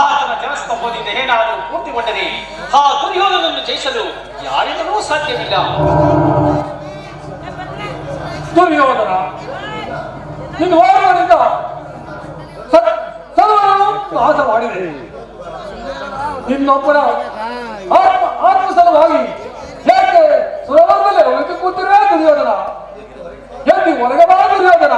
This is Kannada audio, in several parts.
ಆತನ ಜನಸ್ಥ ಹೋದಿಂದ ಏನಾದರೂ ಪೂರ್ತಿಗೊಂಡರೆ ಆ ದುರ್ಯೋಧನನ್ನು ಜಯಿಸಲು ಯಾರಿಂದಲೂ ಸಾಧ್ಯವಿಲ್ಲ. ದುರ್ಯೋಧನ, ನಿನ್ನ ವಾರದಿಂದ ಸರ್ವರನ್ನು ನಾಶ ಮಾಡಿದೆ ನಿನ್ನೊಬ್ಬರ ಆತ್ಮ ಆತ್ಮ ಸಲುವಾಗಿ ಯಾಕೆ ಸುರವರದಲ್ಲಿ ಹೋಗಿ ಕೂತಿರೇ ದುರ್ಯೋಧನ? ಎಲ್ಲಿ ಹೊರಗೆ ದುರ್ಯೋಧನ?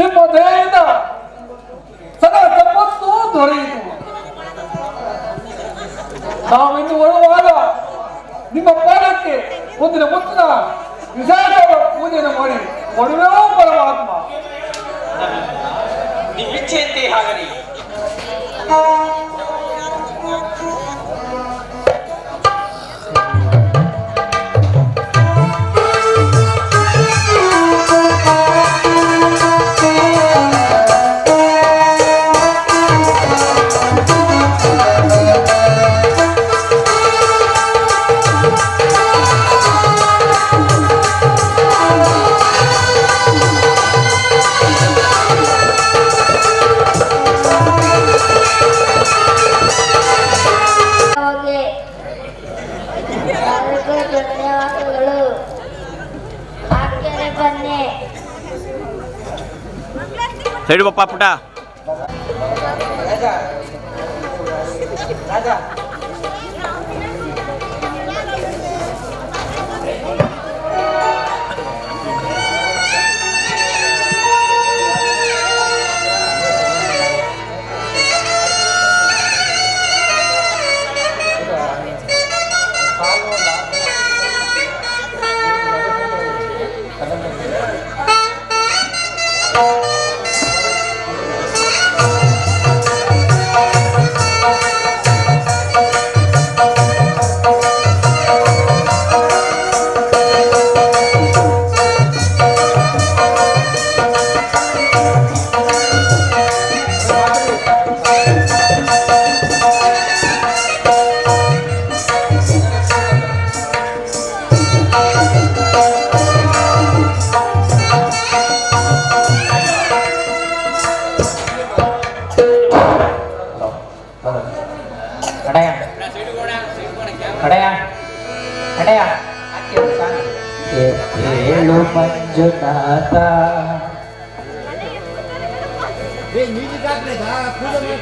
e poder? ನಿಮಗೂ ಧನ್ಯವಾದಗಳು. ಬನ್ನಿ. ಸೈಡ್ ಪುಟ. ಒಂದೊಂದು